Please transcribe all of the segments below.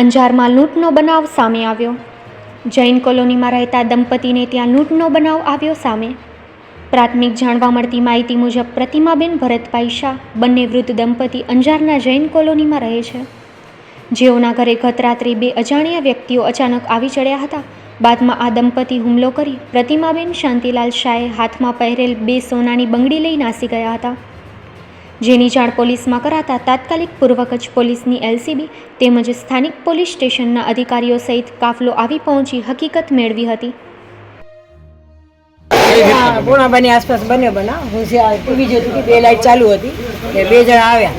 અંજારમાં લૂંટનો બનાવ સામે આવ્યો. જૈન કોલોનીમાં રહેતા દંપતીને ત્યાં લૂંટનો બનાવ આવ્યો સામે. પ્રાથમિક જાણવા મળતી માહિતી મુજબ પ્રતિમાબેન ભરતભાઈ શાહ, બંને વૃદ્ધ દંપતી અંજારના જૈન કોલોનીમાં રહે છે. જેઓના ઘરે ગત બે અજાણ્યા વ્યક્તિઓ અચાનક આવી ચડ્યા હતા. બાદમાં આ દંપતી હુમલો કરી પ્રતિમાબેન શાંતિલાલ શાહે હાથમાં પહેરેલ બે સોનાની બંગડી લઈ નાસી ગયા હતા. જેની જાણ પોલીસમાં કરાતા તાત્કાલિક પૂર્વ કચ્છ પોલીસની એલસીબી તેમજ સ્થાનિક પોલીસ સ્ટેશનના અધિકારીઓ સહિત કાફલો આવી પહોંચી હકીકત મેળવી હતી. હા, પૂર્ણાબાની આસપાસ બન્યો બના હું. ટીવી જોતી હતી બે લાઈટ ચાલુ હતી ને બે જણા આવ્યા.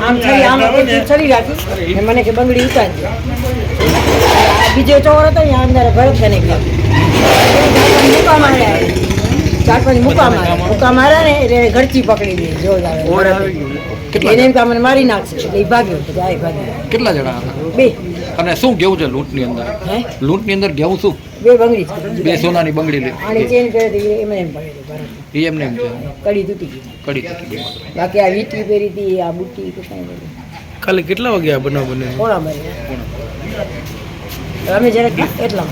આમ છરી આમ છરી રાખી ને મને કે બંગડી ઉતારી બીજો ચોર હતો ને અંદર ભરત બને માર્યા પાંચ મુકા મારે મુકા મારે ને એટલે ઘરચી પકડી દે કેટલા એને એમ મારી નાખશે. એટલે એ ભાગ્યો આ ભાગ્યો કેટલા જણા હતા? બે. અને શું કેવું છે લૂંટની અંદર? હે? લૂંટની અંદર ઘેવું શું? બે બંગડી બે સોનાની બંગડી આની લીધી ચેન કરી હતી એમ એમ પડેલી એમને એમ કડી તૂટી ગઈ. કડી તૂટી ગઈ. બાકી આ વીટી પહેરી હતી આ બુટ્ટી કે કાંઈ બધું કાલે કેટલા વાગે આ બનાવ બને? કોણા બને. અમે જરાક એટલા.